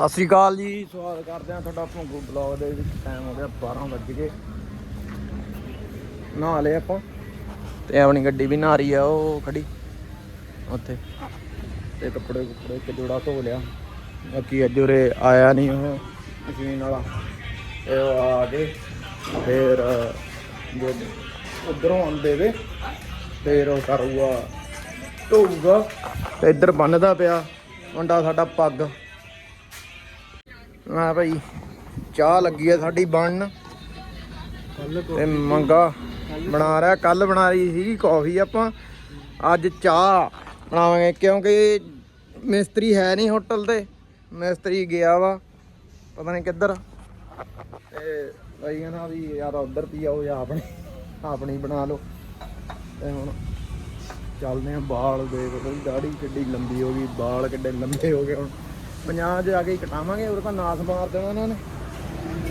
ਸਤਿ ਸ੍ਰੀ ਅਕਾਲ ਜੀ। ਸਵਾਗਤ ਕਰਦੇ ਆ ਤੁਹਾਡਾ ਭੰਗੂ ਬਲੌਗ ਦੇ ਵਿੱਚ। ਟਾਈਮ ਹੋ ਗਿਆ 12 ਵੱਜ ਗਏ। ਨਹਾ ਲਏ ਆਪਾਂ। ਤੇ ਆਪਣੀ ਗੱਡੀ ਵੀ ਨਹਾ ਰਹੀ ਆ ਉਹ ਖੜੀ। ਉੱਥੇ। ਤੇ ਕੱਪੜੇ ਕੁੱਪੜੇ ਇੱਕ ਜੋੜਾ ਧੋ ਲਿਆ। ਬਾਕੀ ਅੱਜ ਉਰੇ ਆਇਆ ਨਹੀਂ ਉਹ ਮਸ਼ੀਨ ਵਾਲਾ। ਉਹ ਆ ਗਏ। ਫਿਰ ਜੇ ਉਧਰੋਂ ਆਉਂਦੇ ਵੇ ਫਿਰ ਉਹ ਕਰੂਗਾ ਧੋਊਗਾ। ਤੇ ਇੱਧਰ ਬੰਨਦਾ ਪਿਆ। ਮੁੰਡਾ ਸਾਡਾ ਪੱਗ। ਆ ਭਾਈ, ਚਾਹ ਲੱਗੀ ਆ ਸਾਡੀ ਬਣਨ। ਤੇ ਮੰਗਾ ਬਣਾ ਰਿਹਾ ਕੱਲ ਬਣਾ ਰਹੀ ਸੀ ਕਾਫੀ ਆਪਾਂ। ਅੱਜ ਚਾਹ ਬਣਾਵਾਂਗੇ ਕਿਉਂਕਿ ਮਿਸਤਰੀ ਹੈ ਨਹੀਂ ਹੋਟਲ ਤੇ। ਮਿਸਤਰੀ ਗਿਆ ਵਾ, ਪਤਾ ਨਹੀਂ ਕਿੱਧਰ। ਤੇ ਭਾਈ ਕਹਿੰਦਾ ਵੀ ਯਾਰ ਉਧਰ ਪੀ ਆਓ, ਜਾਂ ਆਪਣੀ ਆਪਣੀ ਬਣਾ ਲਓ। ਤੇ ਹੁਣ ਚੱਲਦੇ ਆ ਬਾਲ ਦੇਖ ਲਓ ਦਾੜੀ ਕਿੱਡੀ ਲੰਬੀ ਹੋ ਗਈ, ਬਾਲ ਕਿੱਡੇ ਲੰਬੇ ਹੋ ਗਏ ਹੁਣ। ਪੰਜਾਬ 'ਚ ਆ ਕੇ ਹੀ ਕਟਾਵਾਂਗੇ ਉਹ ਤਾਂ ਨਾਸ ਮਾਰ ਦੇਣਾ ਇਹਨਾਂ ਨੇ।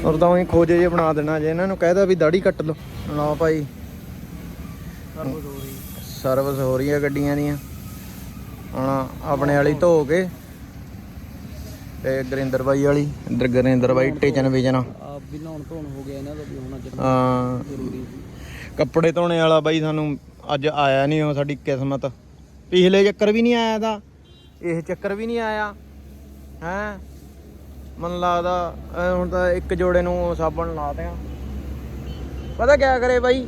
ਔਰ ਤਾਂ ਉਹੀ ਖੋਜੇ ਜੇ ਬਣਾ ਦੇਣਾ ਜੇ ਇਹਨਾਂ ਨੂੰ ਕਹਿਦਾ ਵੀ ਦਾੜੀ ਕੱਟ ਲਓ। ਲਓ ਭਾਈ। ਸਰਵਿਸ ਹੋ ਰਹੀ ਹੈ। ਗੱਡੀਆਂ ਦੀਆਂ। ਹੁਣ ਆਪਣੇ ਵਾਲੀ ਧੋ ਕੇ ਤੇ ਗੁਰਿੰਦਰ ਬਾਈ ਵਾਲੀ ਇੱਧਰ ਗੁਰਿੰਦਰ ਬਾਈ ਟੇਚਨ ਵਿਜਨ ਆਪ ਵੀ ਨਹਾਉਣ ਧੋਣ ਹੋ ਗਿਆ ਇਹਨਾਂ ਦਾ ਵੀ ਹੁਣ ਅੱਜ ਹਾਂ। ਜ਼ਰੂਰੀ ਕੱਪੜੇ ਧੋਣੇ ਵਾਲਾ ਬਾਈ ਸਾਨੂੰ ਅੱਜ ਆਇਆ ਨਹੀਂ ਉਹ ਸਾਡੀ ਕਿਸਮਤ। ਪਿਛਲੇ ਚੱਕਰ ਵੀ ਨਹੀਂ ਆਇਆ ਦਾ ਇਹ ਚੱਕਰ ਵੀ ਨਹੀਂ ਆਇਆ। ਹੈ? ਮਨ ਲੱਗਦਾ ਹੁਣ ਤਾਂ ਇੱਕ ਜੋੜੇ ਨੂੰ ਸਾਬਣ ਲਾ ਦਿਆਂ। ਪਤਾ ਕਿਆ ਕਰੇ ਬਾਈ?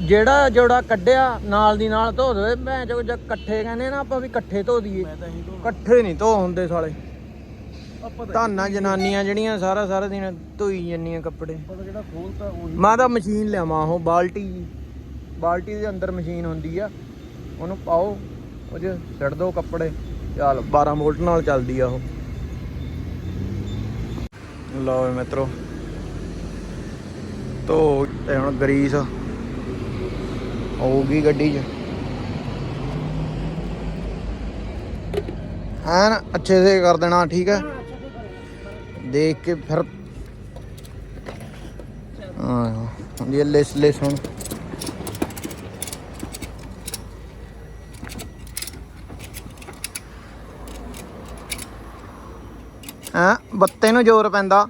ਜਿਹੜਾ ਜੋੜਾ ਕੱਢਿਆ ਨਾਲ ਦੀ ਨਾਲ ਧੋ ਦੇਵੇ ਮੈਂ ਜੋ ਇਕੱਠੇ ਕਹਿੰਦੇ ਨਾ ਆਪਾਂ ਵੀ ਇਕੱਠੇ ਧੋ ਦਈਏ। ਇਕੱਠੇ ਨਹੀਂ ਧੋ ਹੁੰਦੇ ਸਾਲੇ। ਧਾਨਾਂ ਜਨਾਨੀਆਂ ਜਿਹੜੀਆਂ ਸਾਰਾ ਸਾਰਾ ਦਿਨ ਧੋਈ ਜੰਨੀਆਂ ਕੱਪੜੇ। ਪਤਾ ਜਿਹੜਾ ਖੋਲਤਾ ਉਹੀ ਮੈਂ ਤਾਂ ਮਸ਼ੀਨ ਲਿਆਵਾਂ ਉਹ ਬਾਲਟੀ। ਜੀ ਬਾਲਟੀ ਦੇ ਅੰਦਰ ਮਸ਼ੀਨ ਹੁੰਦੀ ਆ। ਉਹਨੂੰ ਪਾਓ ਉਹ 'ਚ ਛੱਡ ਦਿਓ ਕੱਪੜੇ। ਚੱਲ 12 ਵੋਲਟ ਨਾਲ ਚੱਲਦੀ ਆ ਉਹ। ਲਓ ਵੀ ਮਿੱਤਰੋ। ਤੋ, ਤੇ ਹੁਣ ਗਰੀਸ ਹੋਊਗੀ ਗੱਡੀ 'ਚ। ਐਨ ਅੱਛੇ ਸੇ ਕਰ ਦੇਣਾ, ਠੀਕ ਹੈ? ਦੇਖ ਕੇ ਫਿਰ ਹਾਂ। ਇਹ ਲਿਸ ਲਿਸ ਹੁਣ ਹਾਂ, ਬੱਤੇ ਨੂੰ ਜ਼ੋਰ ਪੈਂਦਾ।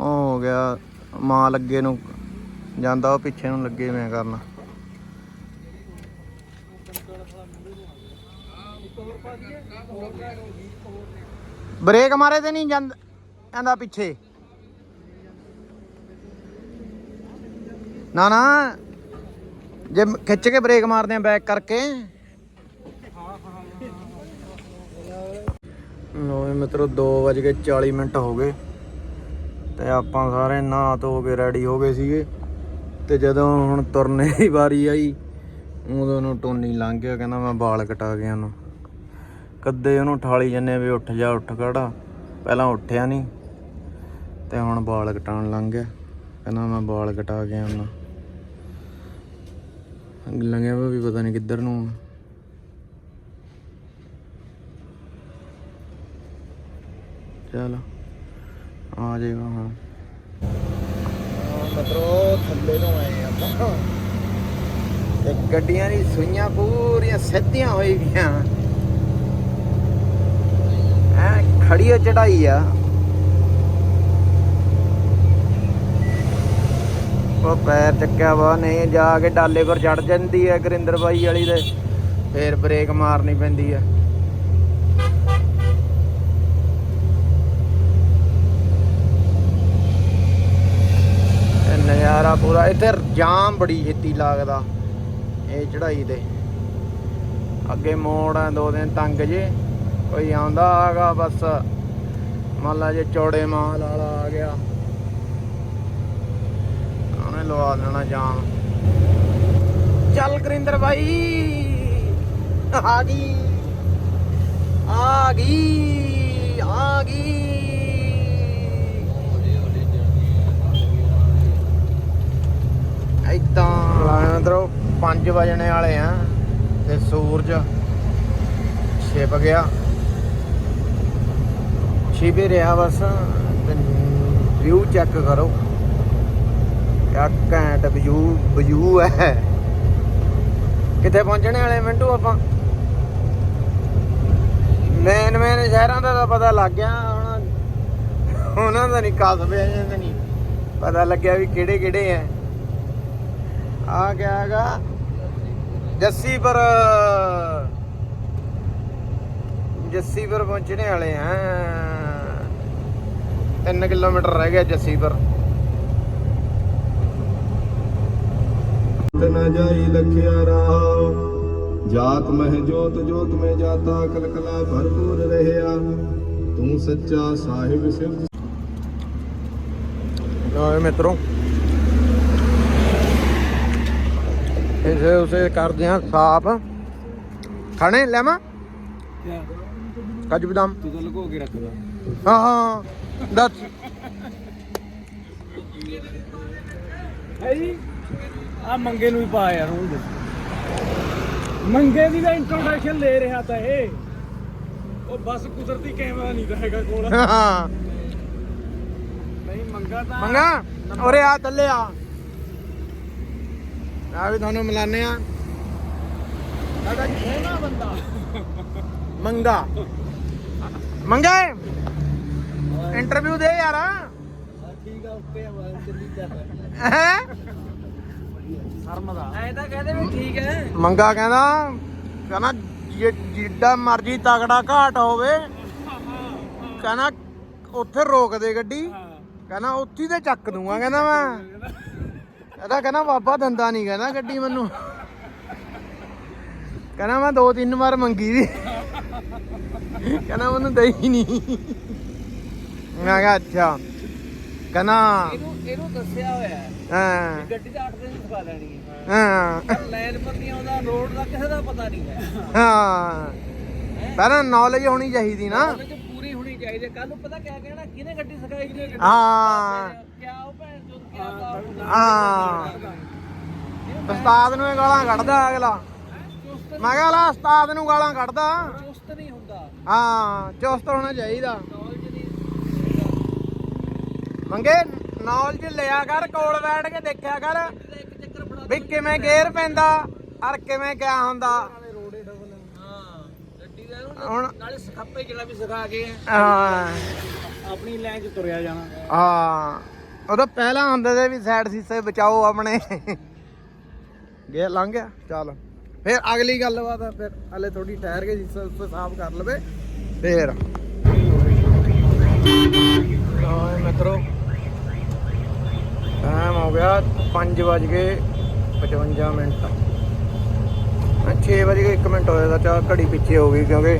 ਹੋ ਗਿਆ, ਮਾਂ ਲੱਗੇ ਨੂੰ ਜਾਂਦਾ, ਉਹ ਪਿੱਛੇ ਨੂੰ ਲੱਗੇ ਮੈਂ ਕਰਨਾ। ਬ੍ਰੇਕ ਮਾਰੇ ਤੇ ਨਹੀਂ ਜਾਂਦਾ ਜਾਂਦਾ ਪਿੱਛੇ। ਨਾ ਨਾ। ਜੇ ਖਿੱਚ ਕੇ ਬ੍ਰੇਕ ਮਾਰਦੇ ਆ ਬੈਕ ਕਰਕੇ। ਲੋ ਵੀ ਮਿੱਤਰੋ 2:40 ਮਿੰਟ ਹੋ ਗਏ ਤੇ ਆਪਾਂ ਸਾਰੇ ਨਹਾ ਧੋ ਕੇ ਰੈਡੀ ਹੋ ਗਏ ਸੀਗੇ। ਤੇ ਜਦੋਂ ਹੁਣ ਤੁਰਨੇ ਦੀ ਵਾਰੀ ਆਈ, ਉਦੋਂ ਨੂੰ ਟੋਨੀ ਲੰਘ ਗਿਆ, ਕਹਿੰਦਾ ਮੈਂ ਵਾਲ ਕਟਾ ਗਿਆ ਉਹਨੂੰ ਕੱਦੇ ਉਹਨੂੰ ਠਾਲੀ ਜੰਨੇ ਵੀ ਉੱਠ ਜਾ, ਉੱਠ ਖੜਾ। ਪਹਿਲਾਂ ਉੱਠਿਆ ਨਹੀਂ ਤੇ ਹੁਣ ਵਾਲ ਕਟਾਉਣ ਲੰਘ ਗਿਆ। ਕਹਿੰਦਾ ਮੈਂ ਵਾਲ ਕਟਾ ਗਿਆ ਉਹਨਾਂ ਲੰਘਿਆ ਵਾ ਵੀ ਪਤਾ ਨਹੀਂ ਕਿੱਧਰ ਨੂੰ। ਆ। ਆ ਜਾਏਗਾ ਹਾਂ ਮਤਰੋ ਥੱਲੇ ਨੂੰ ਆਏ ਆਪਾਂ। ਤੇ ਗੱਡੀਆਂ ਦੀ ਸੂਈਆਂ ਪੂਰੀਆਂ ਸਿੱਧੀਆਂ ਹੋਈ ਗਈਆਂ। ਐ ਖੜੀ ਹੋ ਚੜਾਈ ਆ। ਉਹ ਪੈਰ ਚੱਕਿਆ ਵਾ, ਨਹੀਂ, ਜਾ ਕੇ ਡਾਲੇ ਪਰ ਚੜ ਜਾਂਦੀ ਹੈ ਗੁਰਿੰਦਰ ਬਾਈ ਵਾਲੀ ਦੇ ਫੇਰ ਬ੍ਰੇਕ ਮਾਰਨੀ ਪੈਂਦੀ ਹੈ ਨਜ਼ਾਰਾ ਪੂਰਾ, ਇੱਥੇ ਜਾਮ ਬੜੀ ਛੇਤੀ ਲੱਗਦਾ, ਇਹ ਚੜਾਈ ਤੇ। ਅੱਗੇ ਮੋੜ ਆ ਦੋ ਦਿਨ ਤੰਗ ਜੇ, ਕੋਈ ਆਉਂਦਾ ਆਗਾ ਬਸ। ਮੰਨ ਲਾ ਜੇ ਚੌੜੇ ਮਾਲ ਵਾਲਾ ਆ ਗਿਆ। ਉਹਨੇ ਲਵਾ ਦੇਣਾ ਜਾਮ ਚੱਲ ਕਰਿੰਦਰ ਭਾਈ ਆ ਗਈ। ਆ ਗਈ ਆ ਗਈ। ਇਦਾਂ ਅੰਦਰੋਂ। 5 ਵਜਣੇ ਵਾਲੇ ਆ ਤੇ ਸੂਰਜ ਛਿਪ ਗਿਆ। ਛਿਪੇ ਰਿਹਾ ਬਸ ਤੇ ਵਿਊ ਚੈੱਕ ਕਰੋ। ਕਿਆ ਘੈਂਟ ਵਿਊ ਵਿਊ ਹੈ। ਕਿੱਥੇ ਪਹੁੰਚਣੇ ਵਾਲੇ ਮਿੰਟੂ ਆਪਾਂ? ਮੇਨ ਮੇਨ ਸ਼ਹਿਰਾਂ ਦਾ ਤਾਂ ਪਤਾ ਲੱਗ ਗਿਆ, ਹੁਣ ਉਹਨਾਂ ਦਾ ਨਹੀਂ ਕਸਬੇ ਜਾਂ ਨਹੀਂ ਪਤਾ ਲੱਗਿਆ ਵੀ ਕਿਹੜੇ ਕਿਹੜੇ ਐ ਆ ਗਿਆ ਹੈਗਾ ਜੱਸੀਪੁਰ। ਜੱਸੀਪੁਰ ਪਹੁੰਚਣੇ ਵਾਲੇ ਆ 3 ਕਿਲੋਮੀਟਰ ਰਹਿ ਗਿਆ ਜੱਸੀਪੁਰ। ਅੰਤ ਨ ਜਾਈ ਲਖਿਆ ਰਾਹ। ਜਾਤ ਮਹਿ ਜੋਤ ਜੋਤ ਮੇ ਜਾਤਾ ਕਲਕਲਾ ਭਰਪੂਰ ਰਹਿਆ। ਤੂੰ ਸੱਚਾ ਸਾਹਿਬ ਸਿਵ ਨਾਏ ਮਿੱਤਰੋ। ਇਸੇ ਉਸੇ ਕਰਦੇ ਆ ਸਾਫ਼। ਖਾਣੇ ਲੈਵਾਂ? ਕਾਜੂ ਬਦਾਮ। ਤੂੰ ਤਾਂ ਕੇ ਰੱਖਦਾ। ਹਾਂ ਹਾਂ ਦੱਸ। ਹੈ ਆ ਮੰਗੇ ਨੂੰ ਹੀ ਪਾ ਯਾਰ ਦੱਸ। ਮੰਗੇ ਦੀ ਤਾਂ ਇੰਟਰੋਡਕਸ਼ਨ ਲੈ ਰਿਹਾ ਤਾਂ ਇਹ। ਉਹ ਬਸ ਕੁਦਰਤੀ ਕੈਮਰਾ ਨਹੀਂ ਤਾਂ ਹੈਗਾ ਕੋਲ। ਹਾਂ। ਨਹੀਂ ਮੰਗਾ ਤਾਂ ਮੰਗਾ? ਉਰੇ ਆ ਥੱਲੇ ਆ। ਆ ਵੀ ਤੁਹਾਨੂੰ ਮਿਲਾਨੇ ਆ। ਸਾਡਾ ਸੋਹਣਾ ਬੰਦਾ। ਮੰਗਾ। ਮੰਗਾ ਇੰਟਰਵਿਊ ਦੇ ਯਾਰ। ਠੀਕ ਆ ਓਕੇ ਆ ਚੱਲੀ ਚੱਲ ਹੈ? ਸ਼ਰਮ ਦਾ ਐ ਤਾਂ ਕਹਦੇ ਵੀ ਠੀਕ ਹੈ ਮੰਗਾ ਕਹਿੰਦਾ ਕਹਿੰਦਾ ਜੇ ਜਿੱਡਾ ਮਰਜ਼ੀ ਤਗੜਾ ਘਾਟ ਹੋਵੇ ਕਹਿੰਦਾ ਉੱਥੇ ਰੋਕ ਦੇ ਗੱਡੀ ਕਹਿੰਦਾ ਉੱਥੇ ਤੇ ਚੱਕ ਦੂੰਗਾ ਕਹਿੰਦਾ ਮੈਂ। ਇਹਦਾ ਕਹਿੰਦਾ ਬਾਬਾ ਦੰਦਾ ਨਹੀਂ ਕਹਿੰਦਾ ਗੱਡੀ ਮੈਨੂੰ। ਕਹਿੰਦਾ ਮੈਂ ਦੋ ਤਿੰਨ ਵਾਰ ਮੰਗੀ ਵੀ। ਕਹਿੰਦਾ ਮੈਨੂੰ ਦਈ ਨਹੀਂ ਮੈਂ ਕਿਹਾ ਅੱਛਾ। ਕਹਿੰਦਾ ਇਹਨੂੰ ਇਹਨੂੰ ਦੱਸਿਆ ਹੋਇਆ। ਹੈ। ਹਾਂ ਗੱਡੀ ਦਾ 8 ਦਿਨ ਸਿਖਾ ਦੇਣੀ ਹੈ। ਹਾਂ। ਲਾਈਨ ਪੱਤੀਆਂ ਦਾ ਰੋਡ ਦਾ ਕਿਸੇ ਦਾ ਪਤਾ ਨਹੀਂ ਹੈ। ਹਾਂ। ਪਹਿਲਾਂ ਨੌਲੇਜ ਹੋਣੀ ਚਾਹੀਦੀ ਨਾ। ਪੂਰੀ ਹੋਣੀ ਚਾਹੀਦੀ ਕੱਲ ਨੂੰ ਪਤਾ ਕਿਆ ਕਹਿਣਾ ਕਿਹਨੇ ਗੱਡੀ ਸਿਖਾਈ ਕਿਹਨੇ ਗੱਡੀ ਹਾਂ। ਕਿਆ ਉਹ ਭੈਣ ਚੋਦ ਕਿਆ ਹਾਂ। ਉਸਤਾਦ ਨੂੰ ਇਹ ਗਾਲਾਂ ਕੱਢਦਾ ਅਗਲਾ। ਮੈਂ ਕਿਹਾ ਲਾ ਉਸਤਾਦ ਨੂੰ ਗਾਲਾਂ ਕੱਢਦਾ। ਚੁਸਤ ਨਹੀਂ ਹੁੰਦਾ। ਹਾਂ ਚੁਸਤ ਹੋਣਾ ਚਾਹੀਦਾ। ਮੰਗੇ? ਨੌਲੇਜ ਲਿਆ ਕਰ ਕੋਲ ਬੈਠ ਕੇ ਦੇਖਿਆ ਕਰ ਵੀ ਕਿਵੇਂ ਗੇਅਰ ਪੈਂਦਾ ਔਰ ਕਿਵੇਂ ਕਿਆ ਹੁੰਦਾ। ਹੁਣ ਨਾਲੇ ਸਖੱਪੇ ਜਿਹੜਾ ਵੀ ਸਿਖਾ ਕੇ ਹਾਂ। ਆਪਣੀ ਲਾਈਨ 'ਚ ਤੁਰਿਆ ਜਾਣਾ। ਹਾਂ। ਉਹਦਾ ਪਹਿਲਾਂ ਹੁੰਦੇ ਤੇ ਵੀ ਸਾਈਡ ਸੀਸੇ ਬਚਾਓ ਆਪਣੇ। ਗੇ ਲੰਘ ਗਿਆ ਚੱਲ। ਫਿਰ ਅਗਲੀ ਗੱਲਬਾਤ ਆ ਫਿਰ ਹਲੇ ਥੋੜੀ ਠਹਿਰ ਕੇ ਸੀਸੇ ਉਸੇ ਸਾਫ਼ ਕਰ ਲਵੇ। ਫੇਰ। ਹਾਂ ਮਿੱਤਰੋ ਟਾਈਮ ਹੋ ਗਿਆ 5 ਵਜ ਕੇ 55 ਮਿੰਟ। 6 ਵਜ ਕੇ 1 ਮਿੰਟ ਹੋਇਆ ਤਾਂ ਚਾ ਘੜੀ ਪਿੱਛੇ ਹੋ ਗਈ ਕਿਉਂਕਿ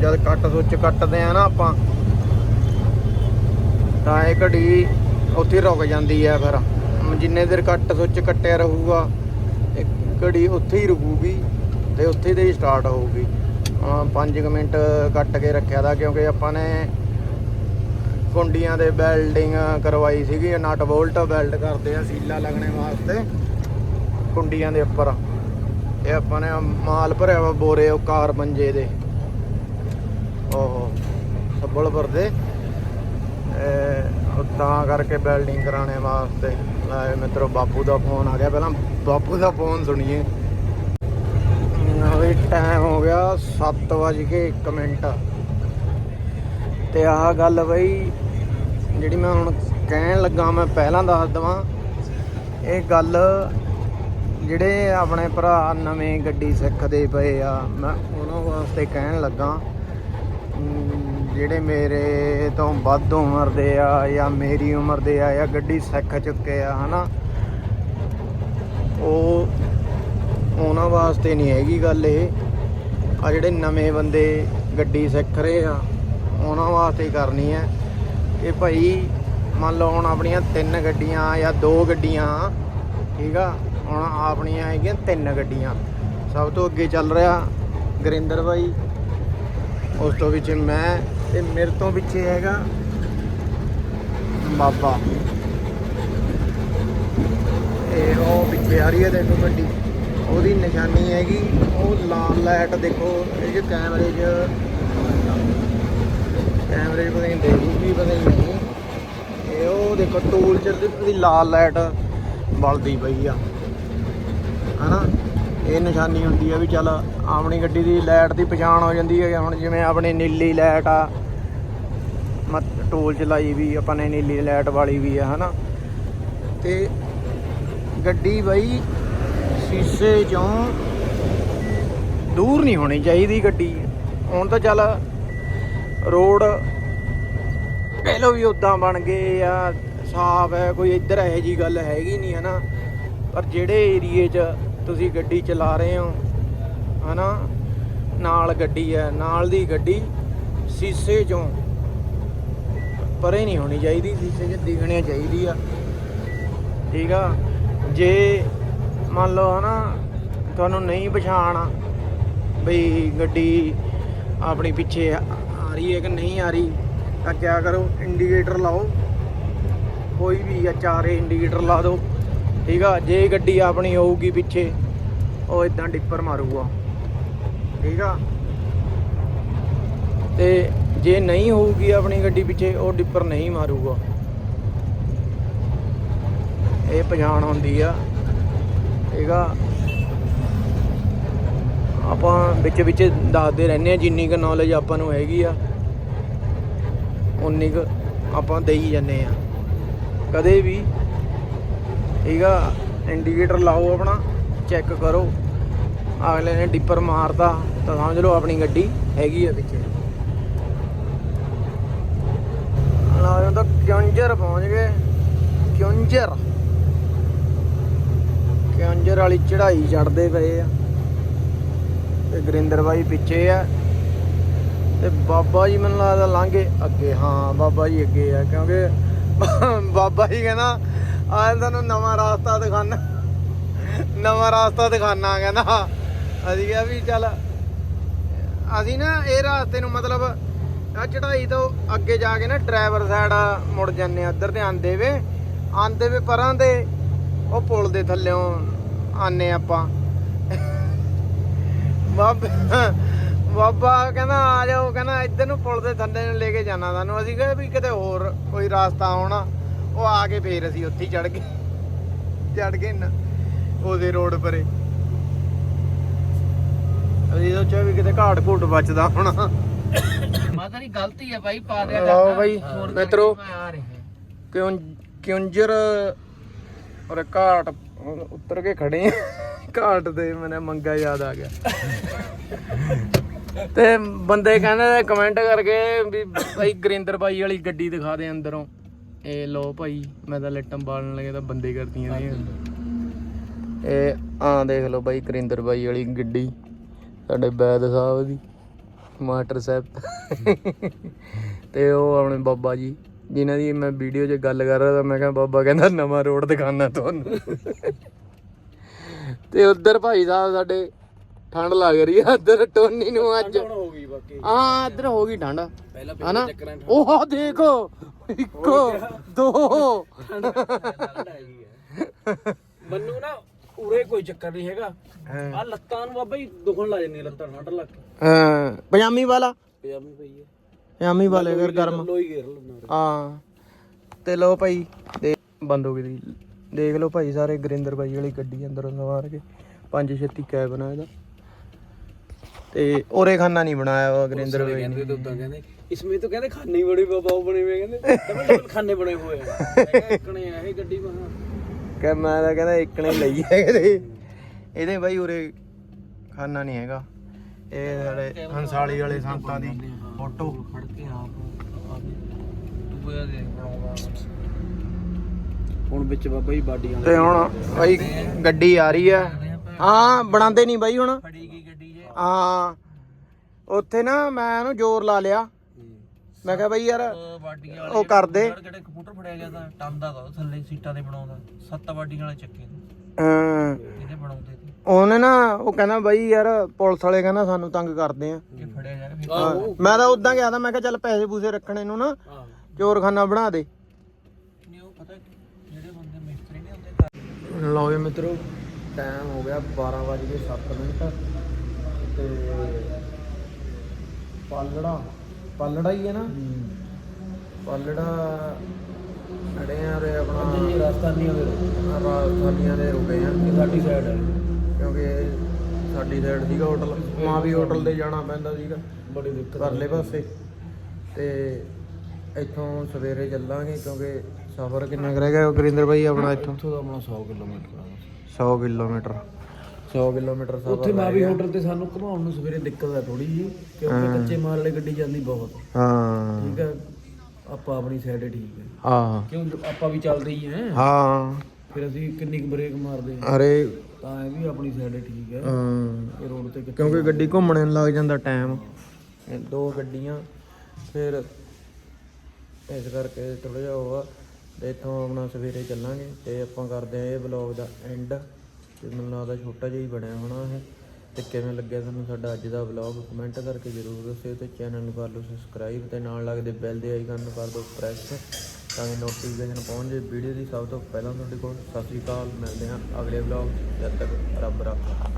ਜਦ ਕੱਟ ਸੁੱਚ ਕੱਟਦੇ ਆ ਨਾ ਆਪਾਂ, ਤਾਂ ਇਹ ਘੜੀ ਉੱਥੇ ਹੀ ਰੁਕ ਜਾਂਦੀ ਹੈ ਫਿਰ। ਜਿੰਨੇ ਦੇਰ ਕੱਟ ਸੁੱਚ ਕੱਟਿਆ ਰਹੂਗਾ ਘੜੀ ਉੱਥੇ ਹੀ ਰੁਕੂਗੀ ਤੇ ਉੱਥੇ ਤੇ ਹੀ ਸਟਾਰਟ ਹੋਊਗੀ। 5 ਮਿੰਟ ਕੱਟ ਕੇ ਰੱਖਿਆ ਦਾ ਕਿਉਂਕਿ ਆਪਾਂ ਨੇ ਕੁੰਡੀਆਂ ਦੇ ਵੈਲਡਿੰਗ ਕਰਵਾਈ ਸੀਗੀ ਨਟ ਬੋਲਟ ਵੈਲਡ ਕਰਦੇ ਆ ਸੀਲਾ ਲੱਗਣੇ ਵਾਸਤੇ ਕੁੰਡੀਆਂ ਦੇ ਉੱਪਰ। ਇਹ ਆਪਾਂ ਨੇ ਮਾਲ ਭਰਿਆ ਵਾ ਬੋਰੇ, ਉਹ ਕਾਰ ਮੰਜੇ ਦੇ। ਓਹੋ ਸੱਬਲਪੁਰ ਦੇ ਤਾਂ ਕਰਕੇ ਵੈਲਡਿੰਗ ਕਰਾਉਣੇ ਵਾਸਤੇ ਲੈ ਮਿੱਤਰੋ, ਬਾਪੂ ਦਾ ਫੋਨ ਆ ਗਿਆ। ਪਹਿਲਾਂ ਬਾਪੂ ਦਾ ਫੋਨ ਸੁਣੀਏ। ਵੀ ਟਾਈਮ ਹੋ ਗਿਆ 7:01 ਮਿੰਟ। ਤੇ ਆਹ ਗੱਲ ਬਈ ਜਿਹੜੀ ਮੈਂ ਹੁਣ ਕਹਿਣ ਲੱਗਾ ਮੈਂ ਪਹਿਲਾਂ ਦੱਸ ਦਵਾਂ, ਇਹ ਗੱਲ ਜਿਹੜੇ ਆਪਣੇ ਭਰਾ ਨਵੇਂ ਗੱਡੀ ਸਿੱਖਦੇ ਪਏ ਆ, ਮੈਂ ਉਹਨਾਂ ਵਾਸਤੇ ਕਹਿਣ ਲੱਗਾ ਜਿਹੜੇ ਮੇਰੇ ਤੋਂ ਵੱਧ ਉਮਰ ਦੇ ਆ ਜਾਂ ਮੇਰੀ ਉਮਰ ਦੇ ਆ ਜਾਂ ਗੱਡੀ ਸਿੱਖ ਚੁੱਕੇ ਆ, ਹਨਾ, ਉਹ ਉਹਨਾਂ ਵਾਸਤੇ ਨਹੀਂ ਹੈਗੀ ਗੱਲ ਇਹ। ਆ ਜਿਹੜੇ ਨਵੇਂ ਬੰਦੇ ਗੱਡੀ ਸਿੱਖ ਰਹੇ ਆ, ਉਹਨਾਂ ਵਾਸਤੇ ਕਰਨੀ ਹੈ। ਕਿ ਭਾਈ ਮੰਨ ਲਓ ਹੁਣ ਆਪਣੀਆਂ ਤਿੰਨ ਗੱਡੀਆਂ ਜਾਂ ਦੋ ਗੱਡੀਆਂ, ਠੀਕ ਆ? ਹੁਣ ਆਪਣੀਆਂ ਹੈਗੀਆਂ ਤਿੰਨ ਗੱਡੀਆਂ। ਸਭ ਤੋਂ ਅੱਗੇ ਚੱਲ ਰਿਹਾ ਗੁਰਿੰਦਰ ਭਾਈ। ਉਸ ਤੋਂ ਵਿੱਚ ਮੈਂ ਤੇ ਮੇਰੇ ਤੋਂ ਪਿੱਛੇ ਹੈਗਾ ਬਾਬਾ। ਇਹ ਉਹ ਪਿੱਛੇ ਆ ਰਹੀ ਹੈ ਦੇਖੋ ਗੱਡੀ। ਉਹਦੀ ਨਿਸ਼ਾਨੀ ਹੈਗੀ, ਉਹ ਲਾਲ ਲਾਈਟ ਦੇਖੋ ਇਹ ਜੇ ਕੈਮਰੇ 'ਚ। ਕੈਮਰੇ 'ਚ ਪਤਾ ਨਹੀਂ ਪਤਾ ਨਹੀਂ ਇਹ ਉਹ ਦੇਖੋ, ਟੂਲ 'ਚ ਦੀ ਲਾਲ ਲਾਈਟ ਬਲਦੀ ਪਈ ਆ। ਹਨਾ? ਇਹ ਨਿਸ਼ਾਨੀ ਹੁੰਦੀ ਆ ਵੀ ਚੱਲ ਆਪਣੀ ਗੱਡੀ ਦੀ ਲਾਈਟ ਦੀ ਪਛਾਣ ਹੋ ਜਾਂਦੀ ਹੈ ਹੁਣ ਜਿਵੇਂ ਆਪਣੀ ਨੀਲੀ ਲਾਈਟ ਆ, ਮਤ- ਟੋਲ ਚਲਾਈ ਵੀ, ਆਪਾਂ ਨੇ ਨੀਲੀ ਲਾਈਟ ਵਾਲੀ ਵੀ ਆ, ਹਨਾ? ਤੇ ਗੱਡੀ ਬਈ ਸ਼ੀਸ਼ੇ ਚੋਂ ਦੂਰ ਨਹੀਂ ਹੋਣੀ ਚਾਹੀਦੀ ਗੱਡੀ। ਹੁਣ ਤਾਂ ਚੱਲ ਰੋਡ ਕਹਿ ਲੋ ਵੀ ਉਦਾਂ ਬਣ ਗਏ ਆ, ਸਾਫ਼ ਹੈ, ਕੋਈ ਇੱਧਰ ਇਹੋ ਜੀ ਗੱਲ ਹੈਗੀ ਨਹੀਂ, ਹਨਾ? ਪਰ ਜਿਹੜੇ ਏਰੀਏ 'ਚ ਤੁਸੀਂ ਗੱਡੀ ਚਲਾ ਰਹੇ ਹੋ, ਹਨਾ? ਨਾਲ ਗੱਡੀ ਹੈ, ਨਾਲ ਦੀ ਗੱਡੀ ਸੀਸੇ ਚੋਂ। ਪਰੇ ਨਹੀਂ ਹੋਣੀ ਚਾਹੀਦੀ, ਸੀਸੇ 'ਚ ਦਿਖਣੀ ਚਾਹੀਦੀ ਆ। ਠੀਕ ਆ? ਜੇ ਮੰਨ ਲਓ, ਹਨਾ, ਤੁਹਾਨੂੰ ਨਹੀਂ ਪਛਾਣ ਬਈ ਗੱਡੀ ਆਪਣੀ ਪਿੱਛੇ ਆ ਆ ਰਹੀ ਹੈ ਕਿ ਨਹੀਂ ਆ ਰਹੀ ਤਾਂ ਕਿਆ ਕਰੋ ਇੰਡੀਕੇਟਰ ਲਾਓ। ਕੋਈ ਵੀ ਆ ਚਾਰੇ ਇੰਡੀਕੇਟਰ ਲਾ ਦਿਓ। ਠੀਕ ਆ, ਜੇ ਗੱਡੀ ਆਪਣੀ ਹੋਊਗੀ ਪਿੱਛੇ, ਉਹ ਇਦਾਂ ਡਿੱਪਰ ਮਾਰੂਗਾ। ਠੀਕ ਆ। ਤੇ ਜੇ ਨਹੀਂ ਹੋਊਗੀ ਆਪਣੀ ਗੱਡੀ ਪਿੱਛੇ, ਉਹ ਡਿੱਪਰ ਨਹੀਂ ਮਾਰੂਗਾ। ਇਹ ਪਛਾਣ ਹੁੰਦੀ ਆ। ਠੀਕ ਆ। ਆਪਾਂ ਵਿੱਚ ਵਿੱਚ ਦੱਸਦੇ ਰਹਿੰਦੇ ਆ, ਜਿੰਨੀ ਕੁ ਨੌਲੇਜ ਆਪਾਂ ਨੂੰ ਹੈਗੀ ਆ। ਉਨੀ ਕੁ ਆਪਾਂ ਦੇਈ ਜਾਂਦੇ ਆ ਕਦੇ ਵੀ, ਠੀਕ ਆ ਇੰਡੀਕੇਟਰ ਲਾਓ ਆਪਣਾ ਚੈੱਕ ਕਰੋ। ਅਗਲੇ ਨੇ ਡਿੱਪਰ ਮਾਰਦਾ ਤਾਂ ਸਮਝ ਲਓ ਆਪਣੀ ਗੱਡੀ ਹੈਗੀ ਆ ਪਿੱਛੇ। ਲਾਓ ਤਾਂ ਕਿਉਂਜਰ ਪਹੁੰਚ ਗਏ? ਕਿਉਂਜਰ? ਕਿਉਂਜਰ ਵਾਲੀ ਚੜਾਈ ਚੜਦੇ ਪਏ ਆ। ਤੇ ਗੁਰਿੰਦਰ ਬਾਈ ਪਿੱਛੇ ਆ। ਤੇ ਬਾਬਾ ਜੀ ਮੈਨੂੰ ਲੱਗਦਾ ਲਾਂਘੇ ਅੱਗੇ, ਹਾਂ, ਬਾਬਾ ਜੀ ਅੱਗੇ ਆ, ਕਿਉਂਕਿ ਬਾਬਾ ਜੀ ਕਹਿੰਦਾ, ਆ ਤੁਹਾਨੂੰ ਨਵਾਂ ਰਾਸਤਾ ਦਿਖਾਣਾ ਨਵਾਂ ਰਾਸਤਾ ਦਿਖਾਣਾ ਕਹਿੰਦਾ। ਅਸੀਂ ਕਿਹਾ ਵੀ ਚੱਲ, ਅਸੀਂ ਨਾ ਇਹ ਰਾਸਤੇ ਨੂੰ ਮਤਲਬ ਆ ਚੜਾਈ ਤੋਂ ਅੱਗੇ ਜਾ ਕੇ ਨਾ ਡਰਾਈਵਰ ਸਾਈਡ ਮੁੜ ਜਾਂਦੇ ਆ ਇੱਧਰ ਤੇ ਆਂਦੇ ਵੇ ਆਂਦੇ ਵੇ ਪਰਾਂ ਦੇ ਉਹ ਪੁਲ ਦੇ ਥੱਲੇੋਂ ਆਨੇ ਆਪਾਂ। ਬਾਬਾ ਬਾਬਾ ਕਹਿੰਦਾ ਆ ਜਾਓ ਕਹਿੰਦਾ ਇੱਧਰ ਨੂੰ ਪੁਲ ਦੇ ਥੱਲੇ ਨੂੰ ਲੈ ਕੇ ਜਾਣਾ ਸਾਨੂੰ। ਅਸੀਂ ਕਿਹਾ ਵੀ ਕਿਤੇ ਹੋਰ ਕੋਈ ਰਾਸਤਾ ਆਉਣਾ। ਉਹ ਆ ਕੇ ਫੇਰ ਅਸੀਂ ਉੱਥੇ ਚੜ ਗਏ। ਚੜ ਗਏ ਨਾ ਉਹਦੇ ਰੋਡ ਪਰੇ। ਅਸੀਂ ਸੋਚਿਆ ਵੀ ਕਿਤੇ ਘਾਟ ਘੂਟ ਬਚਦਾ ਹੋਣਾ। ਮਾਤਾ ਦੀ ਗਲਤੀ ਹੈ ਭਾਈ ਪਾ ਦਿਆ ਲਓ ਬਾਈ ਮਿੱਤਰੋ ਕਿਉਂ ਕਿਉਂਜਰ ਔਰ ਘਾਟ ਉੱਤਰ ਕੇ ਖੜੇ ਆ। ਘਾਟ ਦੇ ਮੈਨੂੰ ਮੰਗਾ ਯਾਦ ਆ ਗਿਆ। ਤੇ ਬੰਦੇ ਕਹਿੰਦੇ ਕਮੈਂਟ ਕਰਕੇ ਵੀ ਭਾਈ ਗੁਰਿੰਦਰ ਬਾਈ ਵਾਲੀ ਗੱਡੀ ਦਿਖਾ ਦੇ ਅੰਦਰੋਂ। ਇਹ ਲੋ ਭਾਈ, ਮੈਂ ਤਾਂ ਲੱਟਾਂ ਬਾਲਣ ਲੱਗੇ ਤਾਂ ਬੰਦੇ ਕਰਦੀਆਂ ਨੇ। ਇਹ ਆ ਦੇਖ ਲਓ ਬਾਈ ਕਰਿੰਦਰ ਬਾਈ ਵਾਲੀ ਗੱਡੀ, ਸਾਡੇ ਬੈਦ ਸਾਹਿਬ ਦੀ, ਮਾਸਟਰ ਸਾਹਿਬ। ਤੇ ਉਹ ਆਪਣੇ ਬਾਬਾ ਜੀ, ਜਿਨ੍ਹਾਂ ਦੀ ਮੈਂ ਵੀਡੀਓ 'ਚ ਗੱਲ ਕਰ ਰਿਹਾ ਤਾਂ ਮੈਂ ਕਿਹਾ, ਬਾਬਾ ਕਹਿੰਦਾ ਨਵਾਂ ਰੋਡ ਦਿਖਾਣਾ ਤੁਹਾਨੂੰ। ਤੇ ਉਧਰ ਭਾਈ ਸਾਹਿਬ ਸਾਡੇ ਠੰਡ ਲੱਗ ਰਹੀ ਆ ਉਧਰ ਟੋਨੀ ਨੂੰ ਅੱਜ। ਹੁਣ ਹੋ ਗਈ ਬਾਕੀ। ਹਾਂ ਇੱਧਰ ਹੋ ਗਈ ਠੰਡ। ਪਹਿਲਾਂ ਹਨਾ? ਉਹ ਦੇਖੋ। ਇੱਕੋ ਦੋ। ਮੈਨੂੰ ਨਾ ਉਰੇ ਕੋਈ ਚੱਕਰ ਨਹੀਂ ਹੈਗਾ। ਆ ਲੱਤਾਂ ਨੂੰ ਬਾਬਾ ਹੀ ਦੁਖਣ ਲੱਗ ਜਾਂਦੀਆਂ ਲੱਤਾਂ ਠੰਡ ਲੱਗ ਕੇ। ਹਾਂ। ਪਜਾਮੀ ਵਾਲਾ? ਪਜਾਮੀ ਪਈ ਹੈ। ਪਜਾਮੀ ਵਾਲੇ ਅਗਰ ਗਰਮ। ਲੋਈ ਘੇਰ ਲੈਣਾ ਹਾਂ। ਤੇ ਲੋ ਭਾਈ ਦੇ ਬੰਦ ਹੋ ਗਈ ਦੀ ਦੇਖ ਲਓ ਭਾਈ ਸਾਰੇ ਗੁਰਿੰਦਰ ਬਾਈ ਵਾਲੀ ਗੱਡੀ ਅੰਦਰੋਂ ਸਵਾਰ ਕੇ। ਪੰਜ ਛੇਤੀ ਕੈਬਨ ਆ ਇਹਦਾ। ਤੇ ਔਰੇ ਖਾਨਾ ਨਹੀਂ ਬਣਾਇਆ ਉਹ ਗੁਰਿੰਦਰ ਨੇ ਕਹਿੰਦੇ ਤਾਂ ਉਦਾਂ ਕਹਿੰਦੇ ਇਸਮੇ ਤਾਂ ਕਹਿੰਦੇ ਖਾਨੇ ਬੜੇ ਬਾਬਾ ਬਣੇ ਹੋਏ ਕਹਿੰਦੇ ਡਬਲ ਖਾਨੇ ਬਣੇ ਹੋਏ ਆ। ਕਿਹਾ ਇੱਕਣੇ ਆ ਇਹ ਗੱਡੀ ਮਹਾ ਕਿ ਮੈਂ ਤਾਂ ਕਹਿੰਦਾ ਇੱਕ ਨੇ ਲਈ ਹੈ ਇਹਦੇ। ਇਹਦੇ ਬਾਈ ਉਰੇ ਖਾਨਾ ਨਹੀਂ ਹੈਗਾ। ਇਹ ਸਾਡੇ ਹੰਸਾਲੀ ਵਾਲੇ ਸੰਤਾਂ ਦੀ ਫੋਟੋ। ਫੜ ਕੇ ਆਪ ਦੇ ਹੁਣ ਵਿੱਚ ਬਾਬਾ ਜੀ ਬਾਡੀਆਂ ਤੇ ਹੁਣ ਬਾਈ ਗੱਡੀ ਆ ਰਹੀ ਆ। ਹਾਂ ਬਣਾਉਂਦੇ ਨਹੀਂ ਬਾਈ ਹੁਣ। ਹਾਂ। ਉੱਥੇ ਨਾ ਮੈਂ ਉਹਨੂੰ ਜ਼ੋਰ ਲਾ ਲਿਆ। ਮੈਂ ਕਿਹਾ ਬਈ ਯਾਰ ਉਹ ਬਾਡੀਆਂ ਉਹ ਕਰਦੇ। ਯਾਰ ਜਿਹੜੇ ਕੰਪਿਊਟਰ ਫੜਿਆ ਗਿਆ ਤਾਂ ਟੰਦਾ ਦਾ ਥੱਲੇ ਸੀਟਾਂ ਤੇ ਬਣਾਉਂਦਾ। ਸੱਤ ਬਾਡੀਆਂ ਵਾਲੇ ਚੱਕੇ ਤੇ ਹਾਂ, ਇਹਦੇ ਬਣਾਉਂਦੇ ਤੇ ਉਹਨੇ ਨਾ ਉਹ ਕਹਿੰਦਾ ਬਾਈ ਯਾਰ ਪੁਲਿਸ ਵਾਲੇ ਕਹਿੰਦਾ ਸਾਨੂੰ ਤੰਗ ਕਰਦੇ ਆ। ਜੇ ਫੜਿਆ ਜਾਵੇ ਫਿਰ ਹਾਂ, ਮੈਂ ਤਾਂ ਉਦਾਂ ਗਿਆ ਤਾਂ ਮੈਂ ਕਿਹਾ ਚੱਲ ਪੈਸੇ ਪੂਸੇ ਰੱਖਣੇ ਨੂੰ ਨਾ ਚੋਰਖਾਨਾ ਬਣਾ ਦੇ। ਨਹੀਂ ਉਹ ਪਤਾ ਕੀ, ਜਿਹੜੇ ਬੰਦੇ ਮਿਸਤਰੀ ਨੇ ਹੁੰਦੇ ਤਾਂ ਲਓ ਜੀ ਮਿੱਤਰੋ ਟਾਈਮ ਹੋ ਗਿਆ 12:07 ਮਿੰਟ। ਤੇ ਪਾਲੜਾ ਪਾਲੜਾ ਹੀ ਹੈ ਨਾ। ਪਾਲੜਾ ਅੜੇ ਆ ਰੇ ਆਪਣਾ ਜੀ ਰਾਜਸਥਾਨੀ ਹੋਵੇ ਰਾਜਸਥਾਨੀਆਂ ਦੇ ਰੁਕੇ ਆ। ਸਾਡੀ ਸਾਈਡ ਹੈ ਕਿਉਂਕਿ ਸਾਡੀ ਸਾਈਡ ਸੀਗਾ ਹੋਟਲ ਮਾਂ ਵੀ ਹੋਟਲ ਤੇ ਜਾਣਾ ਪੈਂਦਾ ਸੀਗਾ। ਬੜੀ ਦਿੱਕਤ ਪਰਲੇ ਪਾਸੇ। ਤੇ ਇੱਥੋਂ ਸਵੇਰੇ ਚੱਲਾਂਗੇ ਕਿਉਂਕਿ ਸਫ਼ਰ ਕਿੰਨਾ ਕੁ ਰਹਿ ਗਿਆ। ਗੁਰਿੰਦਰ ਭਾਈ ਆਪਣਾ ਇੱਥੋਂ। ਉੱਥੋਂ ਦਾ ਆਪਣਾ 100 ਕਿਲੋਮੀਟਰ ਆ। 100 ਕਿਲੋਮੀਟਰ। 100 ਕਿਲੋਮੀਟਰ ਸਫ਼ਰ ਉੱਥੇ ਮਾਵੀ। ਹੋਟਲ ਤੇ ਸਾਨੂੰ ਘੁਮਾਉਣ ਨੂੰ ਸਵੇਰੇ ਦਿੱਕਤ ਆ ਥੋੜੀ ਜੀ ਕਿਉਂਕਿ ਕੱਚੇ ਮਾਲ ਵਾਲੀ ਗੱਡੀ ਜਾਂਦੀ ਬਹੁਤ। ਹਾਂ। ਠੀਕ ਹੈ ਆਪਾਂ ਆਪਣੀ ਸਾਈਡ ਠੀਕ ਹੈ। ਹਾਂ। ਕਿਉਂ ਆਪਾਂ ਵੀ ਚੱਲਦੇ ਹੀ ਹੈ। ਹਾਂ। ਫਿਰ ਅਸੀਂ ਕਿੰਨੀ ਕੁ ਬ੍ਰੇਕ ਮਾਰਦੇ ਹਾਂ। ਅਰੇ। ਤਾਂ ਇਹ ਵੀ ਆਪਣੀ ਸਾਈਡ ਠੀਕ ਹੈ। ਹਾਂ। ਇਹ ਰੋਡ ਤੇ ਕਿਉਂਕਿ ਗੱਡੀ ਘੁੰਮਣੇ ਨੂੰ ਲੱਗ ਜਾਂਦਾ ਟਾਈਮ ਦੋ ਗੱਡੀਆਂ ਫਿਰ ਇਸ ਕਰਕੇ ਥੋੜਾ ਜਿਹਾ ਉਹ ਆ ਤੇ ਇੱਥੋਂ ਆਪਣਾ ਸਵੇਰੇ ਚੱਲਾਂਗੇ ਤੇ ਆਪਾਂ ਕਰਦੇ ਆ ਇਹ ਵਲੌਗ ਦਾ ਐਂਡ ਤੇ ਮੈਨੂੰ ਲੱਗਦਾ ਛੋਟਾ ਜਿਹਾ ਹੀ ਬਣਿਆ ਹੋਣਾ ਇਹ। ਤੇ ਕਿਵੇਂ ਲੱਗਿਆ ਤੁਹਾਨੂੰ ਸਾਡਾ ਅੱਜ ਦਾ ਵਲੌਗ ਕਮੈਂਟ ਕਰਕੇ ਜ਼ਰੂਰ ਦੱਸਿਓ ਤੇ ਚੈਨਲ ਨੂੰ ਕਰ ਲਓ ਸਬਸਕ੍ਰਾਈਬ ਤੇ ਨਾਲ ਲੱਗਦੇ ਬੈਲ ਦੇ ਆਈਕਨ ਨੂੰ ਕਰ ਦਿਓ ਪ੍ਰੈਸ ਤਾਂ ਕਿ ਨੋਟੀਫਿਕੇਸ਼ਨ ਪਹੁੰਚ ਜੇ ਵੀਡੀਓ ਦੀ ਸਭ ਤੋਂ ਪਹਿਲਾਂ ਤੁਹਾਡੇ ਕੋਲ। ਸਤਿ ਸ਼੍ਰੀ ਅਕਾਲ, ਮਿਲਦੇ ਹਾਂ ਅਗਲੇ ਵਲੌਗ ਜਦ ਤੱਕ ਰੱਬ ਰੱਖਾ।